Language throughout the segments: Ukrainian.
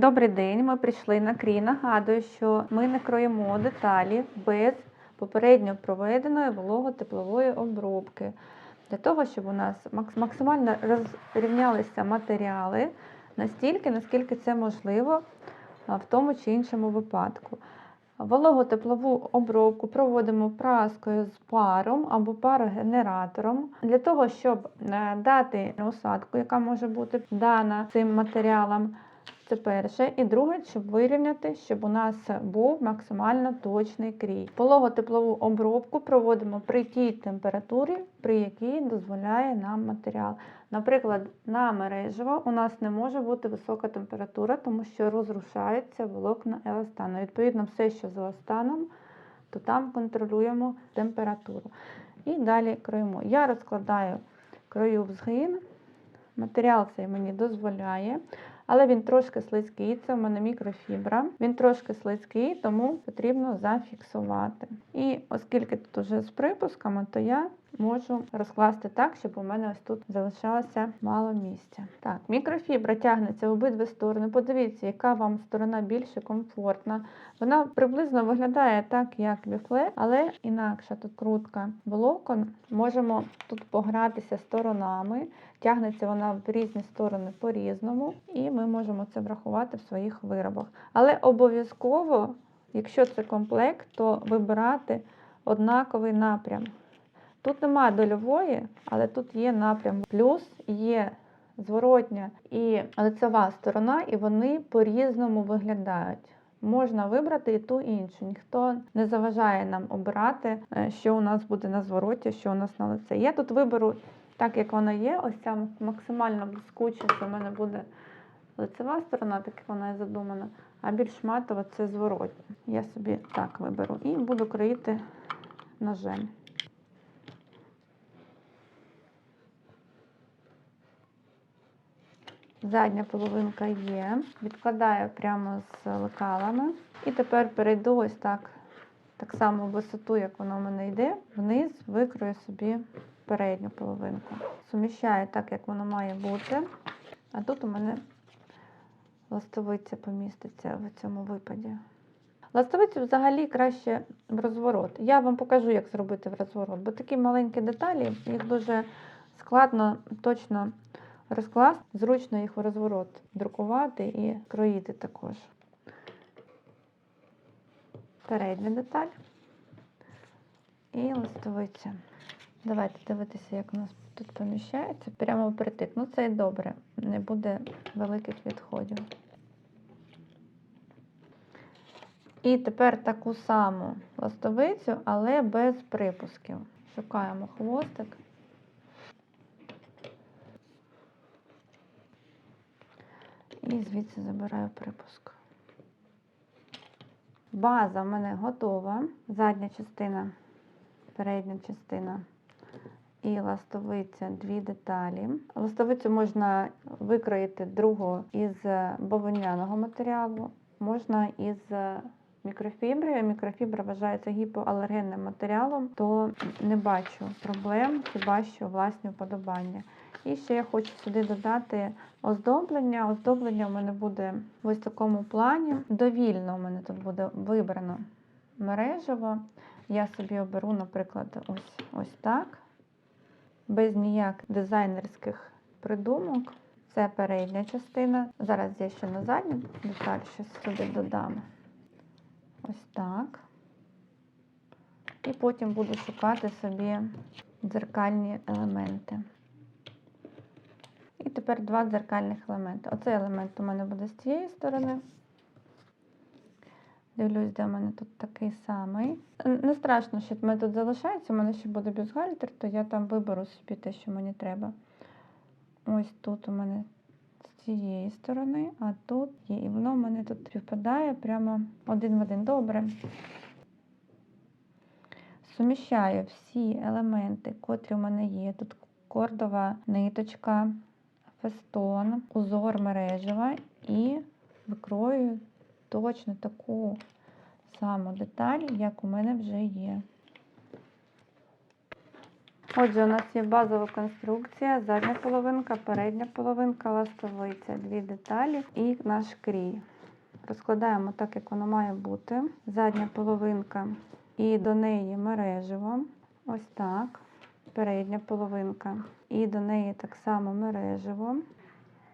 Добрий день, ми прийшли на крій. Нагадую, що ми не кроємо деталі без попередньо проведеної вологотеплової обробки. Для того, щоб у нас максимально розрівнялися матеріали настільки, наскільки це можливо в тому чи іншому випадку. Вологотеплову обробку проводимо праскою з паром або парогенератором для того, щоб е, дати усадку, яка може бути дана цим матеріалам. Це перше. І друге, щоб вирівняти, щоб у нас був максимально точний крій. Пологотеплову обробку проводимо при тій температурі, при якій дозволяє нам матеріал. Наприклад, на мережево у нас не може бути висока температура, тому що розрушаються волокна еластану. Відповідно, все, що з еластаном, то там контролюємо температуру. І далі кроємо. Я розкладаю крою в згин. Матеріал цей мені дозволяє, але він трошки слизький, це в мене мікрофібра. Він трошки слизький, тому потрібно зафіксувати. І оскільки тут уже з припусками, то я можу розкласти так, щоб у мене ось тут залишалося мало місця. Так, мікрофібра тягнеться в обидві сторони. Подивіться, яка вам сторона більше комфортна. Вона приблизно виглядає так, як біфле, але інакша тут крутка волокон. Можемо тут погратися сторонами. Тягнеться вона в різні сторони по-різному, і ми можемо це врахувати в своїх виробах. Але обов'язково, якщо це комплект, то вибирати однаковий напрям. Тут немає дольової, але тут є напрям. Плюс є зворотня і лицева сторона, і вони по-різному виглядають. Можна вибрати і ту і іншу. Ніхто не заважає нам обирати, е, що у нас буде на звороті, що у нас на лице. Я тут виберу так, як вона є, ось ця максимально блискуча, що в мене буде лицева сторона, так як вона і задумана, а більш матова це зворотня. Я собі так виберу і буду кроїти ножем. Задня половинка є. Відкладаю прямо з лекалами. І тепер перейду ось так, так само в висоту, як воно в мене йде, вниз викрою собі передню половинку. Суміщаю так, як воно має бути. А тут у мене ластовиця поміститься в цьому випаді. Ластовицю взагалі краще в розворот. Я вам покажу, як зробити в розворот, бо такі маленькі деталі, їх дуже складно точно розкласти, зручно їх в розворот друкувати і кроїти також. Передня деталь і листовиця. Давайте дивитися, як у нас тут поміщається. Прямо впритик. Ну це і добре, не буде великих відходів. І тепер таку саму ластовицю, але без припусків. Шукаємо хвостик. І звідси забираю припуск. База в мене готова. Задня частина, передня частина і ластовиця дві деталі. Ластовицю можна викроїти другу із бавовняного матеріалу, можна із мікрофібри. Мікрофібра вважається гіпоалергенним матеріалом, то не бачу проблем, хіба що власні вподобання. І ще я хочу сюди додати оздоблення. Оздоблення у мене буде в ось такому плані. Довільно у мене тут буде вибрано мережево. Я собі оберу, наприклад, ось, ось так, без ніяких дизайнерських придумок. Це передня частина. Зараз я ще на задню деталь щось сюди додам. Ось так. І потім буду шукати собі дзеркальні елементи. І тепер два дзеркальних елементи. Оцей елемент у мене буде з цієї сторони. Дивлюсь, де в мене тут такий самий. Не страшно, що в мене тут залишається, у мене ще буде бюстгальтер, то я там виберу собі те, що мені треба. Ось тут у мене з цієї сторони, а тут є. І воно в мене тут співпадає прямо один в один. Добре. Суміщаю всі елементи, котрі у мене є. Тут кордова ниточка, фестон, узор мережева і викрою точно таку саму деталь, як у мене вже є. Отже, у нас є базова конструкція, задня половинка, передня половинка, ластовиця, дві деталі і наш крій. Розкладаємо так, як воно має бути. Задня половинка і до неї мережево. Ось так. Передня половинка. І до неї так само мережево.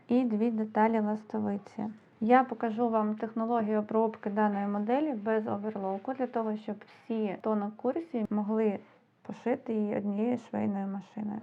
І дві деталі ластовиці. Я покажу вам технологію обробки даної моделі без оверлоку, для того, щоб всі, хто на курсі, могли пошити її однією швейною машиною.